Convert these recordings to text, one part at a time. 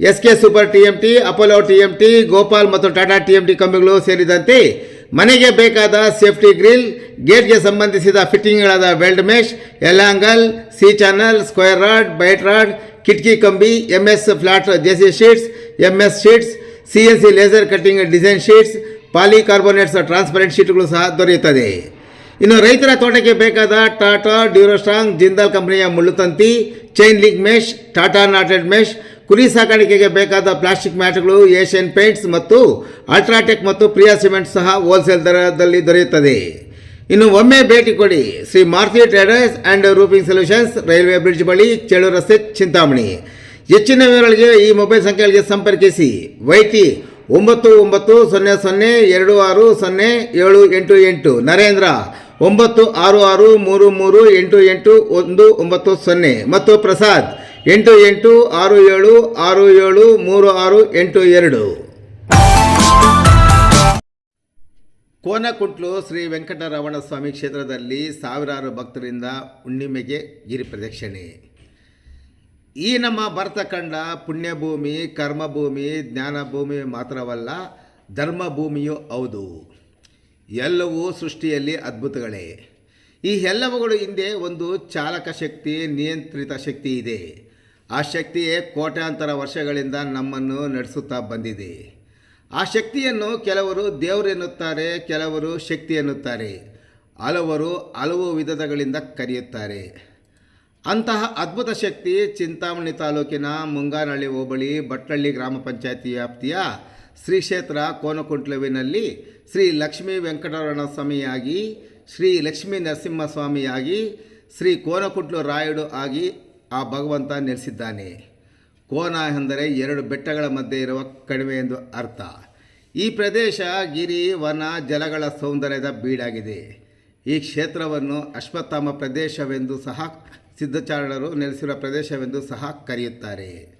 S K super T M T Apollo T M T Gopal ಮತ್ತು Tata T M T ಕಂಪನಿಗಳು ಸೇರಿದಂತೆ ಮನೆಗೆ ಬೇಕಾದ ಸೇಫ್ಟಿ ಗ್ರಿಲ್, ಗೇಟ್ಗೆ ಸಂಬಂಧಿಸಿದ ಫಿಟ್ಟಿಂಗ್ಗಳಾದ weld mesh L angle C channel, square rod, byte rod, ಕಿಟಕಿ ಕಂಬಿ M S flat GC sheets M S sheets, C N C laser cutting design sheets, polycarbonates transparent ಶೀಟ್ಗಳು ಸಹ ದೊರೆಯುತ್ತದೆ. ಇನ್ನು ರೈತರ ತೋಟಕ್ಕೆ ಬೇಕಾದ ಟಾಟಾ ಡ್ಯೂರೋಸ್ಟ್ರಾಂಗ್ ಜಿಂದಾಲ್ ಕಂಪನಿಯ ಮುಳ್ಳುತಂತಿ, chain link mesh, Tata knotted mesh, ಕುರಿ ಸಾಕಾಣಿಕೆಗೆ ಬೇಕಾದ ಪ್ಲಾಸ್ಟಿಕ್ ಮ್ಯಾಟ್ಗಳು, ಏಷ್ಯನ್ ಪೇಂಟ್ಸ್ ಮತ್ತು ಅಲ್ಟ್ರಾಟೆಕ್ ಮತ್ತು ಪ್ರಿಯಾ ಸಿಮೆಂಟ್ ಸಹ ಹೋಲ್ಸೇಲ್ ದರದಲ್ಲಿ ದೊರೆಯುತ್ತದೆ. ಇನ್ನು ಒಮ್ಮೆ ಭೇಟಿ ಕೊಡಿ Shri Maruti traders and roofing solutions railway bridge ಬಳಿ ಚೇಳು ರಸ್ತೆ ಚಿಂತಾಮಣಿ. ಹೆಚ್ಚಿನ ವಿವರಗಳಿಗೆ ಈ ಮೊಬೈಲ್ ಸಂಖ್ಯೆಗಳಿಗೆ ಸಂಪರ್ಕಿಸಿ. ವೈಟಿ ಒಂಬತ್ತು ಒಂಬತ್ತು ಸೊನ್ನೆ ಸೊನ್ನೆ ಎರಡು ಆರು ಸೊನ್ನೆ ಏಳು ಎಂಟು ಎಂಟು. ನರೇಂದ್ರ ಒಂಬತ್ತು ಆರು ಆರು ಮೂರು ಮೂರು ಎಂಟು ಎಂಟು ಒಂದು ಒಂಬತ್ತು ಸೊನ್ನೆ. ಮತ್ತು ಪ್ರಸಾದ್, ಎಂಟು ಎಂಟು ಆರು ಏಳು ಆರು ಏಳು ಮೂರು ಆರು ಎಂಟು ಎರಡು. ಕೋನಕುಂಟ್ಲು ಶ್ರೀ ವೆಂಕಟರಮಣ ಸ್ವಾಮಿ ಕ್ಷೇತ್ರದಲ್ಲಿ ಸಾವಿರಾರು ಭಕ್ತರಿಂದ ಹುಣ್ಣಿಮೆಗೆ ಗಿರಿ ಪ್ರದಕ್ಷಿಣೆ. ಈ ನಮ್ಮ ಭರತ ಕಂಡ ಪುಣ್ಯಭೂಮಿ, ಕರ್ಮಭೂಮಿ, ಜ್ಞಾನಭೂಮಿ ಮಾತ್ರವಲ್ಲ, ಧರ್ಮಭೂಮಿಯೂ ಹೌದು. ಎಲ್ಲವೂ ಸೃಷ್ಟಿಯಲ್ಲಿ ಅದ್ಭುತಗಳೇ. ಈ ಎಲ್ಲವುಗಳು ಹಿಂದೆ ಒಂದು ಚಾಲಕ ಶಕ್ತಿ, ನಿಯಂತ್ರಿತ ಶಕ್ತಿ ಇದೆ. ಆ ಶಕ್ತಿಯೇ ಕೋಟ್ಯಾಂತರ ವರ್ಷಗಳಿಂದ ನಮ್ಮನ್ನು ನಡೆಸುತ್ತಾ ಬಂದಿದೆ. ಆ ಶಕ್ತಿಯನ್ನು ಕೆಲವರು ದೇವರು ಎನ್ನುತ್ತಾರೆ, ಕೆಲವರು ಶಕ್ತಿ ಎನ್ನುತ್ತಾರೆ. ಹಲವರು ಹಲವು ವಿಧಗಳಿಂದ ಕರೆಯುತ್ತಾರೆ. ಅಂತಹ ಅದ್ಭುತ ಶಕ್ತಿ ಚಿಂತಾಮಣಿ ತಾಲೂಕಿನ ಮುಂಗಾನಹಳ್ಳಿ ಹೋಬಳಿ ಭಟ್ಟಳ್ಳಿ ಗ್ರಾಮ ಪಂಚಾಯತಿ ವ್ಯಾಪ್ತಿಯ ಶ್ರೀ ಕ್ಷೇತ್ರ ಕೋನಕುಂಟ್ಲುವಿನಲ್ಲಿ ಶ್ರೀ ಲಕ್ಷ್ಮೀ ವೆಂಕಟರಮಣ ಸ್ವಾಮಿಯಾಗಿ, ಶ್ರೀ ಲಕ್ಷ್ಮೀ ನರಸಿಂಹಸ್ವಾಮಿಯಾಗಿ, ಶ್ರೀ ಕೋನಕುಂಟ್ಲು ರಾಯುಡು ಆಗಿ ಆ ಭಗವಂತ ನೆಲೆಸಿದ್ದಾನೆ. ಕೋನ ಎಂದರೆ ಎರಡು ಬೆಟ್ಟಗಳ ಮಧ್ಯೆ ಇರುವ ಕಣಿವೆ ಎಂದು ಅರ್ಥ. ಈ ಪ್ರದೇಶ ಗಿರಿ, ವನ, ಜಲಗಳ ಸೌಂದರ್ಯದ ಬೀಡಾಗಿದೆ. ಈ ಕ್ಷೇತ್ರವನ್ನು ಅಶ್ವತ್ಥಾಮ ಪ್ರದೇಶವೆಂದು ಸಹ ಸಿದ್ಧಚಾರಣರು ನೆಲೆಸಿರುವ ಪ್ರದೇಶವೆಂದು ಸಹ ಕರೆಯುತ್ತಾರೆ.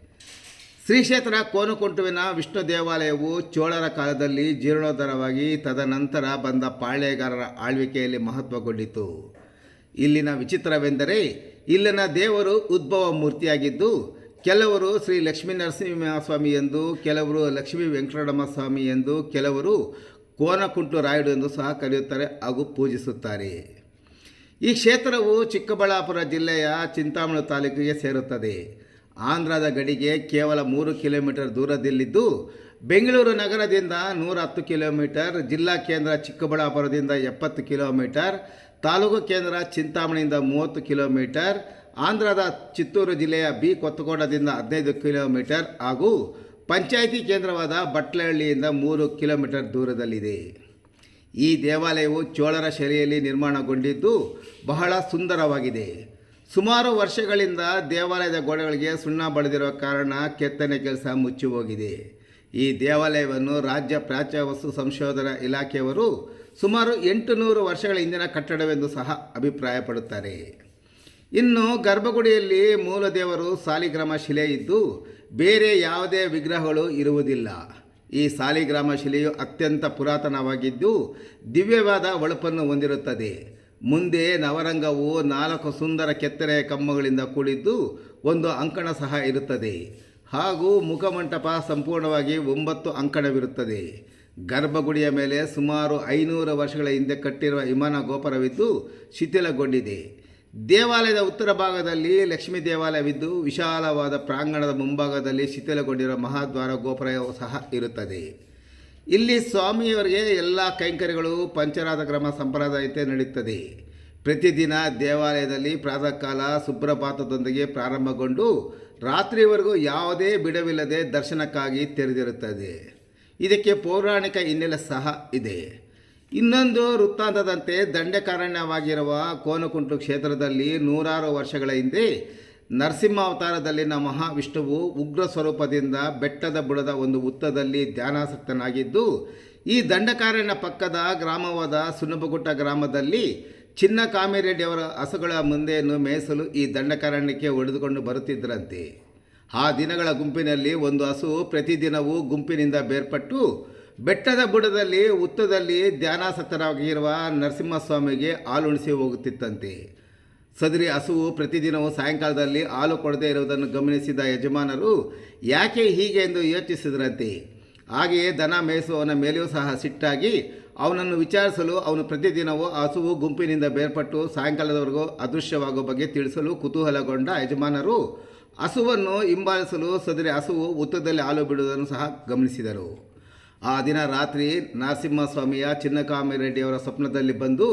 ಶ್ರೀ ಕ್ಷೇತ್ರ ಕೋನಕುಂಟುವಿನ ವಿಷ್ಣು ದೇವಾಲಯವು ಚೋಳರ ಕಾಲದಲ್ಲಿ ಜೀರ್ಣೋದ್ಧಾರವಾಗಿ ತದನಂತರ ಬಂದ ಪಾಳ್ಯಗಾರರ ಆಳ್ವಿಕೆಯಲ್ಲಿ ಮಹತ್ವಗೊಂಡಿತು. ಇಲ್ಲಿನ ವಿಚಿತ್ರವೆಂದರೆ ಇಲ್ಲಿನ ದೇವರು ಉದ್ಭವ ಮೂರ್ತಿಯಾಗಿದ್ದು, ಕೆಲವರು ಶ್ರೀ ಲಕ್ಷ್ಮೀ ನರಸಿಂಹಸ್ವಾಮಿ ಎಂದು, ಕೆಲವರು ಲಕ್ಷ್ಮೀ ವೆಂಕಟರಮ ಸ್ವಾಮಿ ಎಂದು, ಕೆಲವರು ಕೋನಕುಂಟು ರಾಯುಡು ಎಂದು ಸಹ ಕರೆಯುತ್ತಾರೆ ಹಾಗೂ ಪೂಜಿಸುತ್ತಾರೆ. ಈ ಕ್ಷೇತ್ರವು ಚಿಕ್ಕಬಳ್ಳಾಪುರ ಜಿಲ್ಲೆಯ ಚಿಂತಾಮಣಿ ತಾಲೂಕಿಗೆ ಸೇರುತ್ತದೆ. ಆಂಧ್ರದ ಗಡಿಗೆ ಕೇವಲ ಮೂರು ಕಿಲೋಮೀಟರ್ ದೂರದಲ್ಲಿದ್ದು, ಬೆಂಗಳೂರು ನಗರದಿಂದ ನೂರ ಹತ್ತು ಕಿಲೋಮೀಟರ್, ಜಿಲ್ಲಾ ಕೇಂದ್ರ ಚಿಕ್ಕಬಳ್ಳಾಪುರದಿಂದ ಎಪ್ಪತ್ತು ಕಿಲೋಮೀಟರ್, ತಾಲೂಕು ಕೇಂದ್ರ ಚಿಂತಾಮಣಿಯಿಂದ ಮೂವತ್ತು ಕಿಲೋಮೀಟರ್, ಆಂಧ್ರದ ಚಿತ್ತೂರು ಜಿಲ್ಲೆಯ ಬಿ ಕೊತ್ತಕೋಟದಿಂದ ಹದಿನೈದು ಕಿಲೋಮೀಟರ್ ಹಾಗೂ ಪಂಚಾಯಿತಿ ಕೇಂದ್ರವಾದ ಬಟ್ಲಹಳ್ಳಿಯಿಂದ ಮೂರು ಕಿಲೋಮೀಟರ್ ದೂರದಲ್ಲಿದೆ. ಈ ದೇವಾಲಯವು ಚೋಳರ ಶೈಲಿಯಲ್ಲಿ ನಿರ್ಮಾಣಗೊಂಡಿದ್ದು ಬಹಳ ಸುಂದರವಾಗಿದೆ. ಸುಮಾರು ವರ್ಷಗಳಿಂದ ದೇವಾಲಯದ ಗೋಡೆಗಳಿಗೆ ಸುಣ್ಣ ಬಳಿದಿರುವ ಕಾರಣ ಕೆತ್ತನೆ ಕೆಲಸ ಮುಚ್ಚಿ ಹೋಗಿದೆ ಈ ದೇವಾಲಯವನ್ನು ರಾಜ್ಯ ಪ್ರಾಚ್ಯ ವಸ್ತು ಸಂಶೋಧನಾ ಇಲಾಖೆಯವರು ಸುಮಾರು ಎಂಟು ನೂರು ವರ್ಷಗಳ ಹಿಂದಿನ ಕಟ್ಟಡವೆಂದು ಸಹ ಅಭಿಪ್ರಾಯಪಡುತ್ತಾರೆ. ಇನ್ನು ಗರ್ಭಗುಡಿಯಲ್ಲಿ ಮೂಲ ದೇವರು ಸಾಲಿಗ್ರಾಮ ಶಿಲೆ ಇದ್ದು ಬೇರೆ ಯಾವುದೇ ವಿಗ್ರಹಗಳು ಇರುವುದಿಲ್ಲ. ಈ ಸಾಲಿಗ್ರಾಮ ಶಿಲೆಯು ಅತ್ಯಂತ ಪುರಾತನವಾಗಿದ್ದು ದಿವ್ಯವಾದ ಒಳಪನ್ನು ಹೊಂದಿರುತ್ತದೆ. ಮುಂದೆ ನವರಂಗವು ನಾಲ್ಕು ಸುಂದರ ಕೆತ್ತರೆ ಕಮ್ಮಗಳಿಂದ ಕೂಡಿದ್ದು ಒಂದು ಅಂಕಣ ಸಹ ಇರುತ್ತದೆ. ಹಾಗೂ ಮುಖಮಂಟಪ ಸಂಪೂರ್ಣವಾಗಿ ಒಂಬತ್ತು ಅಂಕಣವಿರುತ್ತದೆ. ಗರ್ಭಗುಡಿಯ ಮೇಲೆ ಸುಮಾರು ಐನೂರು ವರ್ಷಗಳ ಹಿಂದೆ ಕಟ್ಟಿರುವ ವಿಮಾನ ಗೋಪುರವಿದ್ದು ಶಿಥಿಲಗೊಂಡಿದೆ. ದೇವಾಲಯದ ಉತ್ತರ ಭಾಗದಲ್ಲಿ ಲಕ್ಷ್ಮೀ ದೇವಾಲಯವಿದ್ದು ವಿಶಾಲವಾದ ಪ್ರಾಂಗಣದ ಮುಂಭಾಗದಲ್ಲಿ ಶಿಥಿಲಗೊಂಡಿರುವ ಮಹಾದ್ವಾರ ಗೋಪುರವು ಸಹ ಇರುತ್ತದೆ. ಇಲ್ಲಿ ಸ್ವಾಮಿಯವರಿಗೆ ಎಲ್ಲ ಕೈಂಕರ್ಯಗಳು ಪಂಚರಾಧ ಕ್ರಮ, ಸಂಪ್ರದಾಯತೆ ನಡೆಯುತ್ತದೆ ಪ್ರತಿದಿನ ದೇವಾಲಯದಲ್ಲಿ ಪ್ರಾತಃ ಕಾಲ ಸುಪ್ರಭಾತದೊಂದಿಗೆ ಪ್ರಾರಂಭಗೊಂಡು ರಾತ್ರಿವರೆಗೂ ಯಾವುದೇ ಬಿಡವಿಲ್ಲದೆ ದರ್ಶನಕ್ಕಾಗಿ ತೆರೆದಿರುತ್ತದೆ. ಇದಕ್ಕೆ ಪೌರಾಣಿಕ ಹಿನ್ನೆಲೆ ಸಹ ಇದೆ. ಇನ್ನೊಂದು ವೃತ್ತಾಂತದಂತೆ ದಂಡಕಾರಣ್ಯವಾಗಿರುವ ಕೋನಕುಂಟು ಕ್ಷೇತ್ರದಲ್ಲಿ ನೂರಾರು ವರ್ಷಗಳ ಹಿಂದೆ ನರಸಿಂಹ ಅವತಾರದಲ್ಲಿನ ಮಹಾವಿಷ್ಣುವು ಉಗ್ರ ಸ್ವರೂಪದಿಂದ ಬೆಟ್ಟದ ಬುಡದ ಒಂದು ಉತ್ತದಲ್ಲಿ ಧ್ಯಾನಾಸಕ್ತನಾಗಿದ್ದು, ಈ ದಂಡಕಾರಣ್ಯ ಪಕ್ಕದ ಗ್ರಾಮವಾದ ಸುನಬಗುಟ್ಟ ಗ್ರಾಮದಲ್ಲಿ ಚಿನ್ನ ಕಾಮಿರೆಡ್ಡಿಯವರ ಹಸುಗಳ ಮುಂದೆಯನ್ನು ಮೇಯಿಸಲು ಈ ದಂಡಕಾರಣ್ಯಕ್ಕೆ ಒಡೆದುಕೊಂಡು ಬರುತ್ತಿದ್ದರಂತೆ. ಆ ದಿನಗಳ ಗುಂಪಿನಲ್ಲಿ ಒಂದು ಹಸು ಪ್ರತಿದಿನವೂ ಗುಂಪಿನಿಂದ ಬೇರ್ಪಟ್ಟು ಬೆಟ್ಟದ ಬುಡದಲ್ಲಿ, ಉತ್ತದಲ್ಲಿ ಧ್ಯಾನಾಸಕ್ತರಾಗಿರುವ ನರಸಿಂಹಸ್ವಾಮಿಗೆ ಹಾಲುಣಿಸಿ ಹೋಗುತ್ತಿತ್ತಂತೆ. ಸದರಿ ಹಸುವು ಪ್ರತಿದಿನವೂ ಸಾಯಂಕಾಲದಲ್ಲಿ ಹಾಲು ಕೊಡದೇ ಇರುವುದನ್ನು ಗಮನಿಸಿದ ಯಜಮಾನರು, ಯಾಕೆ ಹೀಗೆ ಎಂದು ಯೋಚಿಸಿದ್ರಂತೆ? ಹಾಗೆಯೇ ದನ ಮೇಯಿಸುವವನ ಮೇಲೆಯೂ ಸಹ ಸಿಟ್ಟಾಗಿ ಅವನನ್ನು ವಿಚಾರಿಸಲು ಅವನು ಪ್ರತಿದಿನವೂ ಹಸುವು ಗುಂಪಿನಿಂದ ಬೇರ್ಪಟ್ಟು ಸಾಯಂಕಾಲದವರೆಗೂ ಅದೃಶ್ಯವಾಗುವ ಬಗ್ಗೆ ತಿಳಿಸಲು ಕುತೂಹಲಗೊಂಡ ಯಜಮಾನರು, ಹಸುವನ್ನು ಹಿಂಬಾಲಿಸಲು ಸದರಿ ಹಸುವು ಉತ್ತದಲ್ಲಿ ಹಾಲು ಬಿಡುವುದನ್ನು ಸಹ ಗಮನಿಸಿದರು. ಆ ದಿನ ರಾತ್ರಿ ನರಸಿಂಹಸ್ವಾಮಿಯ ಚಿನ್ನಕಾಮಿರೆಡ್ಡಿಯವರ ಸ್ವಪ್ನದಲ್ಲಿ ಬಂದು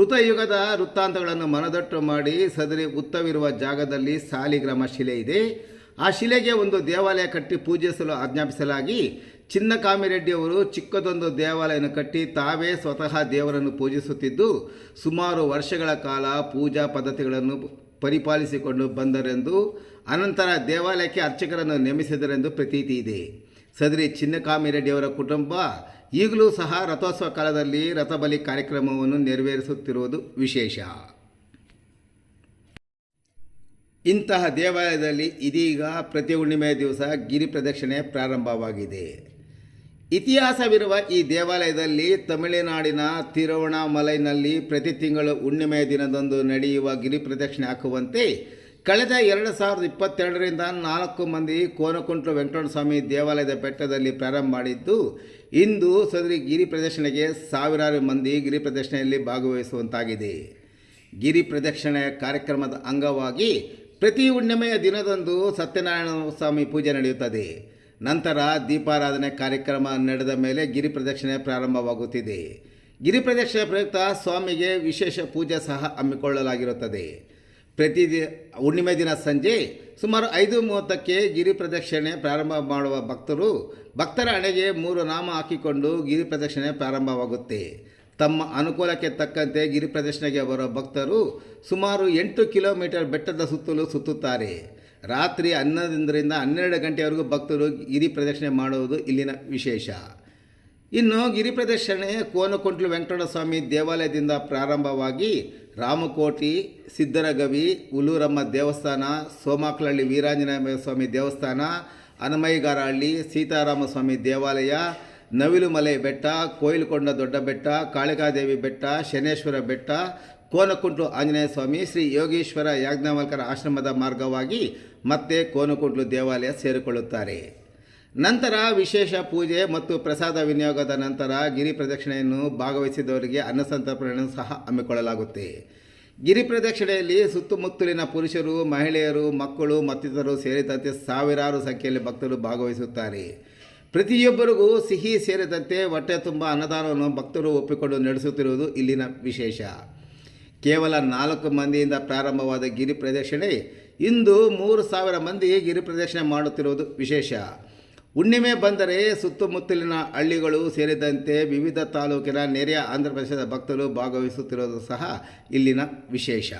ಕೃತಯುಗದ ವೃತ್ತಾಂತಗಳನ್ನು ಮನದಟ್ಟು ಮಾಡಿ ಸದರಿ ಉತ್ತವಿರುವ ಜಾಗದಲ್ಲಿ ಸಾಲಿಗ್ರಾಮ ಶಿಲೆ ಇದೆ. ಆ ಶಿಲೆಗೆ ಒಂದು ದೇವಾಲಯ ಕಟ್ಟಿ ಪೂಜಿಸಲು ಆಜ್ಞಾಪಿಸಲಾಗಿ ಚಿನ್ನಕಾಮಿರೆಡ್ಡಿಯವರು ಚಿಕ್ಕದೊಂದು ದೇವಾಲಯವನ್ನು ಕಟ್ಟಿ ತಾವೇ ಸ್ವತಃ ದೇವರನ್ನು ಪೂಜಿಸುತ್ತಿದ್ದು, ಸುಮಾರು ವರ್ಷಗಳ ಕಾಲ ಪೂಜಾ ಪದ್ಧತಿಗಳನ್ನು ಪರಿಪಾಲಿಸಿಕೊಂಡು ಬಂದರೆಂದು, ಅನಂತರ ದೇವಾಲಯಕ್ಕೆ ಅರ್ಚಕರನ್ನು ನೇಮಿಸಿದರೆಂದು ಪ್ರತೀತಿ ಇದೆ. ಸದರಿ ಚಿನ್ನಕಾಮಿರೆಡ್ಡಿಯವರ ಕುಟುಂಬ ಈಗಲೂ ಸಹ ರಥೋತ್ಸವ ಕಾಲದಲ್ಲಿ ರಥಬಲಿ ಕಾರ್ಯಕ್ರಮವನ್ನು ನೆರವೇರಿಸುತ್ತಿರುವುದು ವಿಶೇಷ. ಇಂತಹ ದೇವಾಲಯದಲ್ಲಿ ಇದೀಗ ಪ್ರತಿ ಹುಣ್ಣಿಮೆಯ ದಿವಸ ಗಿರಿ ಪ್ರದಕ್ಷಿಣೆ ಪ್ರಾರಂಭವಾಗಿದೆ. ಇತಿಹಾಸವಿರುವ ಈ ದೇವಾಲಯದಲ್ಲಿ ತಮಿಳುನಾಡಿನ ತಿರುವಣಾಮಲೈನಲ್ಲಿ ಪ್ರತಿ ತಿಂಗಳು ಹುಣ್ಣಿಮೆಯ ದಿನದಂದು ನಡೆಯುವ ಗಿರಿ ಪ್ರದಕ್ಷಿಣೆ ಹಾಕುವಂತೆ ಕಳೆದ ಎರಡು ಸಾವಿರದ ಇಪ್ಪತ್ತೆರಡರಿಂದ ನಾಲ್ಕು ಮಂದಿ ಕೋನಕುಂಟ್ಲು ವೆಂಕಟಸ್ವಾಮಿ ಸ್ವಾಮಿ ದೇವಾಲಯದ ಬೆಟ್ಟದಲ್ಲಿ ಪ್ರಾರಂಭ ಮಾಡಿದ್ದು, ಇಂದು ಸದರಿ ಗಿರಿ ಪ್ರದಕ್ಷಿಣೆಗೆ ಸಾವಿರಾರು ಮಂದಿ ಗಿರಿ ಪ್ರದರ್ಶನೆಯಲ್ಲಿ ಭಾಗವಹಿಸುವಂತಾಗಿದೆ. ಗಿರಿ ಪ್ರದಕ್ಷಿಣೆ ಕಾರ್ಯಕ್ರಮದ ಅಂಗವಾಗಿ ಪ್ರತಿ ಹುಣ್ಣಿಮೆಯ ದಿನದಂದು ಸತ್ಯನಾರಾಯಣ ಸ್ವಾಮಿ ಪೂಜೆ ನಡೆಯುತ್ತದೆ. ನಂತರ ದೀಪಾರಾಧನೆ ಕಾರ್ಯಕ್ರಮ ನಡೆದ ಮೇಲೆ ಗಿರಿ ಪ್ರದಕ್ಷಿಣೆ ಪ್ರಾರಂಭವಾಗುತ್ತಿದೆ. ಗಿರಿ ಪ್ರದಕ್ಷಿಣೆ ಪ್ರಯುಕ್ತ ಸ್ವಾಮಿಗೆ ವಿಶೇಷ ಪೂಜೆ ಸಹ ಹಮ್ಮಿಕೊಳ್ಳಲಾಗಿರುತ್ತದೆ. ಪ್ರತಿ ಹುಣ್ಣಿಮೆ ದಿನ ಸಂಜೆ ಸುಮಾರು ಐದು ಮೂವತ್ತಕ್ಕೆ ಗಿರಿ ಪ್ರದಕ್ಷಿಣೆ ಪ್ರಾರಂಭ ಮಾಡುವ ಭಕ್ತರು ಭಕ್ತರ ಹಣೆಗೆ ಮೂರು ನಾಮ ಹಾಕಿಕೊಂಡು ಗಿರಿ ಪ್ರದಕ್ಷಿಣೆ ಪ್ರಾರಂಭವಾಗುತ್ತೆ. ತಮ್ಮ ಅನುಕೂಲಕ್ಕೆ ತಕ್ಕಂತೆ ಗಿರಿ ಪ್ರದಕ್ಷಿಣೆಗೆ ಬರುವ ಭಕ್ತರು ಸುಮಾರು ಎಂಟು ಕಿಲೋಮೀಟರ್ ಬೆಟ್ಟದ ಸುತ್ತಲೂ ಸುತ್ತುತ್ತಾರೆ. ರಾತ್ರಿ ಹನ್ನೊಂದರಿಂದ ಹನ್ನೆರಡು ಗಂಟೆವರೆಗೂ ಭಕ್ತರು ಗಿರಿ ಪ್ರದಕ್ಷಿಣೆ ಮಾಡುವುದು ಇಲ್ಲಿನ ವಿಶೇಷ. ಇನ್ನು ಗಿರಿ ಪ್ರದಕ್ಷಿಣೆ ಕೋನಕುಂಟ್ಲು ವೆಂಕಟರಮಣ ಸ್ವಾಮಿ ದೇವಾಲಯದಿಂದ ಪ್ರಾರಂಭವಾಗಿ ರಾಮಕೋಟಿ, ಸಿದ್ದರಗವಿ ಉಲೂರಮ್ಮ ದೇವಸ್ಥಾನ ಸೋಮಾಕ್ಲಹಳ್ಳಿ ವೀರಾಂಜನೇಯ ಸ್ವಾಮಿ ದೇವಸ್ಥಾನ ಹನುಮೈಗಾರಹಳ್ಳಿ ಸೀತಾರಾಮ ಸ್ವಾಮಿ ದೇವಾಲಯ, ನವಿಲುಮಲೆ ಬೆಟ್ಟ, ಕೋಯಿಲುಕೊಂಡ ದೊಡ್ಡ ಬೆಟ್ಟ, ಕಾಳಿಕಾದೇವಿ ಬೆಟ್ಟ, ಶನೇಶ್ವರ ಬೆಟ್ಟ, ಕೋನಕುಂಟ್ಲು ಆಂಜನೇಯ ಸ್ವಾಮಿ, ಶ್ರೀ ಯೋಗೀಶ್ವರ ಯಾಜ್ಞವಲ್ಕರ ಆಶ್ರಮದ ಮಾರ್ಗವಾಗಿ ಮತ್ತೆ ಕೋನಕುಂಟ್ಲು ದೇವಾಲಯ ಸೇರಿಕೊಳ್ಳುತ್ತಾರೆ. ನಂತರ ವಿಶೇಷ ಪೂಜೆ ಮತ್ತು ಪ್ರಸಾದ ವಿನಿಯೋಗದ ನಂತರ ಗಿರಿ ಪ್ರದಕ್ಷಿಣೆಯನ್ನು ಭಾಗವಹಿಸಿದವರಿಗೆ ಅನ್ನಸಂತರ್ಪಣೆಯನ್ನು ಸಹ ಹಮ್ಮಿಕೊಳ್ಳಲಾಗುತ್ತೆ. ಗಿರಿ ಪ್ರದಕ್ಷಿಣೆಯಲ್ಲಿ ಸುತ್ತಮುತ್ತಲಿನ ಪುರುಷರು, ಮಹಿಳೆಯರು, ಮಕ್ಕಳು ಮತ್ತಿತರರು ಸೇರಿದಂತೆ ಸಾವಿರಾರು ಸಂಖ್ಯೆಯಲ್ಲಿ ಭಕ್ತರು ಭಾಗವಹಿಸುತ್ತಾರೆ. ಪ್ರತಿಯೊಬ್ಬರಿಗೂ ಸಿಹಿ ಸೇರಿದಂತೆ ಹೊಟ್ಟೆ ತುಂಬ ಅನ್ನದಾನವನ್ನು ಭಕ್ತರು ಒಪ್ಪಿಕೊಂಡು ನಡೆಸುತ್ತಿರುವುದು ಇಲ್ಲಿನ ವಿಶೇಷ. ಕೇವಲ ನಾಲ್ಕು ಮಂದಿಯಿಂದ ಪ್ರಾರಂಭವಾದ ಗಿರಿ ಪ್ರದಕ್ಷಿಣೆ ಇಂದು ಮೂರು ಸಾವಿರ ಮಂದಿ ಗಿರಿ ಪ್ರದಕ್ಷಿಣೆ ಮಾಡುತ್ತಿರುವುದು ವಿಶೇಷ. ಹುಣ್ಣಿಮೆ ಬಂದರೆ ಸುತ್ತಮುತ್ತಲಿನ ಹಳ್ಳಿಗಳು ಸೇರಿದಂತೆ ವಿವಿಧ ತಾಲೂಕಿನ ನೆರೆಯ ಆಂಧ್ರ ಪ್ರದೇಶದ ಭಕ್ತರು ಭಾಗವಹಿಸುತ್ತಿರುವುದು ಸಹ ಇಲ್ಲಿನ ವಿಶೇಷ.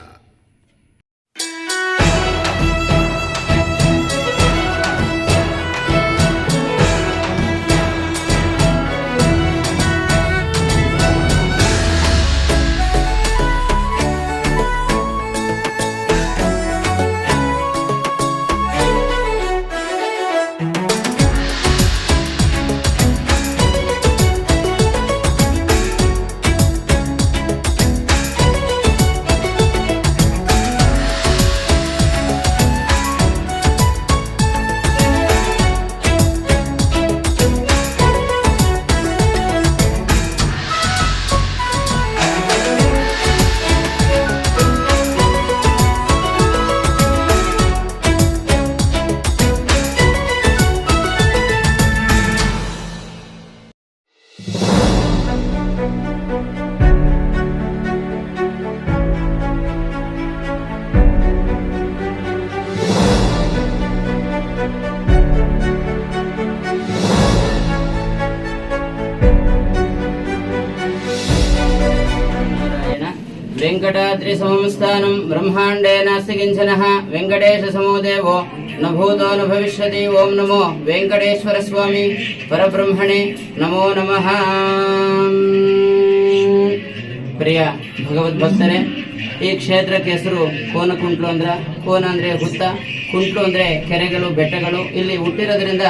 रात्रिसमंस्थानं ब्रह्माण्डे नास्ति किञ्चनः वेङ्कटेशसमो देवो न भूतो ಭವಿಷ್ಯತಿ ಓಂ ನಮೋ. ವೆಂಕಟೇಶ್ವರ ಸ್ವಾಮಿ ಪರಬ್ರಹ್ಮಣೆ, ನಮೋ ನಮಃ. ಪ್ರಿಯ ಭಗವದ್ಭಕ್ತರೇ ಈ ಕ್ಷೇತ್ರಕ್ಕೆ ಹೆಸರು ಕೋನಕುಂಟ್ಲು ಅಂದ್ರ ಕೋನ ಅಂದ್ರೆ ಹುತ್ತ, ಕುಂಟ್ಲು ಅಂದರೆ ಕೆರೆಗಳು, ಬೆಟ್ಟಗಳು. ಇಲ್ಲಿ ಹುಟ್ಟಿರೋದ್ರಿಂದ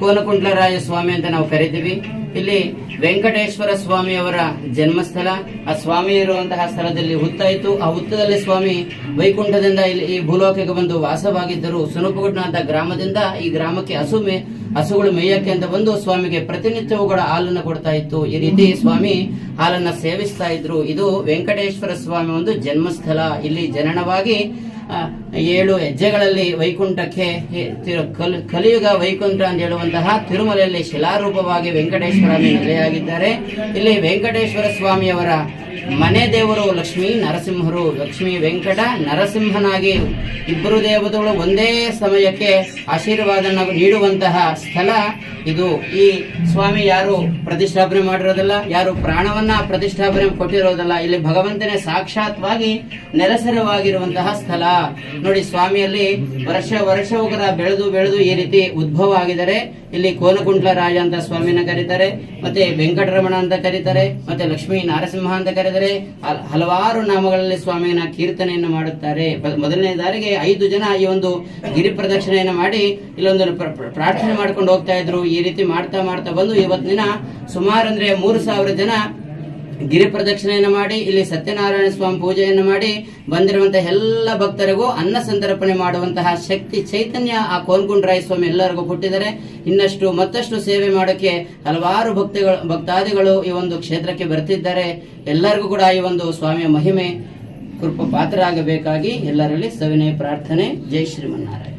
ಕೋನಕುಂಟ್ಲರಾಯ ಸ್ವಾಮಿ ಅಂತ ನಾವು ಕರಿತೀವಿ. ಇಲ್ಲಿ ವೆಂಕಟೇಶ್ವರ ಸ್ವಾಮಿಯವರ ಜನ್ಮಸ್ಥಳ. ಆ ಸ್ವಾಮಿ ಇರುವಂತಹ ಸ್ಥಳದಲ್ಲಿ ಹುತ್ತ ಇತ್ತು ಆ ಹುತ್ತದಲ್ಲಿ ಸ್ವಾಮಿ ವೈಕುಂಠದಿಂದ ಇಲ್ಲಿ ಈ ಭೂಲೋಕಕ್ಕೆ ಬಂದು ವಾಸವಾಗಿದ್ದರು. ಸುನಪಗುಡ್ನ ಗ್ರಾಮದಿಂದ ಈ ಗ್ರಾಮಕ್ಕೆ ಹಸು ಮೇ ಹಸುಗಳು ಮೇಯಕ್ಕೆ ಅಂತ ಬಂದು ಸ್ವಾಮಿಗೆ ಪ್ರತಿನಿತ್ಯವುಗಳ ಹಾಲನ್ನು ಕೊಡ್ತಾ ಇತ್ತು. ಈ ರೀತಿ ಸ್ವಾಮಿ ಹಾಲನ್ನ ಸೇವಿಸ್ತಾ ಇದ್ರು. ಇದು ವೆಂಕಟೇಶ್ವರ ಸ್ವಾಮಿ ಒಂದು ಜನ್ಮಸ್ಥಳ. ಇಲ್ಲಿ ಜನನವಾಗಿ ಏಳು ಹೆಜ್ಜೆಗಳಲ್ಲಿ ವೈಕುಂಠಕ್ಕೆ ಕಲಿಯುಗ ವೈಕುಂಠ ಅಂತ ಹೇಳುವಂತಹ ತಿರುಮಲೆಯಲ್ಲಿ ಶಿಲಾರೂಪವಾಗಿ ವೆಂಕಟೇಶ್ವರ ನೆಲೆಯಾಗಿದ್ದಾರೆ. ಇಲ್ಲಿ ವೆಂಕಟೇಶ್ವರ ಸ್ವಾಮಿಯವರ ಮನೆ ದೇವರು ಲಕ್ಷ್ಮೀ ನರಸಿಂಹರು. ಲಕ್ಷ್ಮೀ ವೆಂಕಟ ನರಸಿಂಹನಾಗಿ ಇಬ್ಬರು ದೇವತೆಗಳು ಒಂದೇ ಸಮಯಕ್ಕೆ ಆಶೀರ್ವಾದ ನೀಡುವಂತಹ ಸ್ಥಳ ಇದು ಈ ಸ್ವಾಮಿ ಯಾರು ಪ್ರತಿಷ್ಠಾಪನೆ ಮಾಡಿರೋದಲ್ಲ, ಯಾರು ಪ್ರಾಣವನ್ನ ಪ್ರತಿಷ್ಠಾಪನೆ ಕೊಟ್ಟಿರೋದಲ್ಲ, ಇಲ್ಲಿ ಭಗವಂತನೇ ಸಾಕ್ಷಾತ್ವಾಗಿ ನೆಲೆಸರವಾಗಿರುವಂತಹ ಸ್ಥಳ. ನೋಡಿ, ಸ್ವಾಮಿಯಲ್ಲಿ ವರ್ಷ ವರ್ಷ ಕೂಡ ಬೆಳೆದು ಬೆಳೆದು ಈ ರೀತಿ ಉದ್ಭವ ಆಗಿದ್ದಾರೆ. ಇಲ್ಲಿ ಕೋಲಕುಂಟ್ಲ ರಾಜ ಅಂತ ಸ್ವಾಮಿನ ಕರೀತಾರೆ, ಮತ್ತೆ ವೆಂಕಟರಮಣ ಅಂತ ಕರೀತಾರೆ, ಮತ್ತೆ ಲಕ್ಷ್ಮೀ ನಾರಸಿಂಹ ಅಂತ ಕರೀತಾರೆ. ಹಲ- ಹಲವಾರು ನಾಮಗಳಲ್ಲಿ ಸ್ವಾಮಿಯನ್ನ ಕೀರ್ತನೆಯನ್ನು ಮಾಡುತ್ತಾರೆ. ಮೊದಲನೇ ದಾರಿಗೆ ಐದು ಜನ ಈ ಒಂದು ಗಿರಿ ಪ್ರದಕ್ಷಿಣೆಯನ್ನು ಮಾಡಿ ಇಲ್ಲೊಂದು ಪ್ರ- ಪ್ರ- ಪ್ರಾರ್ಥನೆ ಮಾಡ್ಕೊಂಡು ಹೋಗ್ತಾ ಇದ್ರು. ರೀತಿ ಮಾಡ್ತಾ ಮಾಡ್ತಾ ಬಂದು ಇವತ್ತಿನ ದಿನ ಸುಮಾರು ಅಂದ್ರೆ ಮೂರು ಸಾವಿರ ಜನ ಗಿರಿ ಪ್ರದಕ್ಷಿಣೆಯನ್ನು ಮಾಡಿ, ಇಲ್ಲಿ ಸತ್ಯನಾರಾಯಣ ಸ್ವಾಮಿ ಪೂಜೆಯನ್ನು ಮಾಡಿ ಬಂದಿರುವಂತಹ ಎಲ್ಲ ಭಕ್ತರಿಗೂ ಅನ್ನ ಸಂತರ್ಪಣೆ ಮಾಡುವಂತಹ ಶಕ್ತಿ ಚೈತನ್ಯ ಆ ಕೋನ್ಕುಂಡ್ರಾಯ ಸ್ವಾಮಿ ಎಲ್ಲರಿಗೂ ಕೊಟ್ಟಿದ್ದಾರೆ. ಇನ್ನಷ್ಟು ಮತ್ತಷ್ಟು ಸೇವೆ ಮಾಡೋಕೆ ಹಲವಾರು ಭಕ್ತಿಗಳು, ಭಕ್ತಾದಿಗಳು ಈ ಒಂದು ಕ್ಷೇತ್ರಕ್ಕೆ ಬರ್ತಿದ್ದಾರೆ. ಎಲ್ಲರಿಗೂ ಕೂಡ ಈ ಒಂದು ಸ್ವಾಮಿಯ ಮಹಿಮೆ ಕೃಪ ಪಾತ್ರರಾಗಬೇಕಾಗಿ ಎಲ್ಲರಲ್ಲಿ ಸವಿನಯ ಪ್ರಾರ್ಥನೆ. ಜೈ ಶ್ರೀಮನ್ನಾರಾಯಣ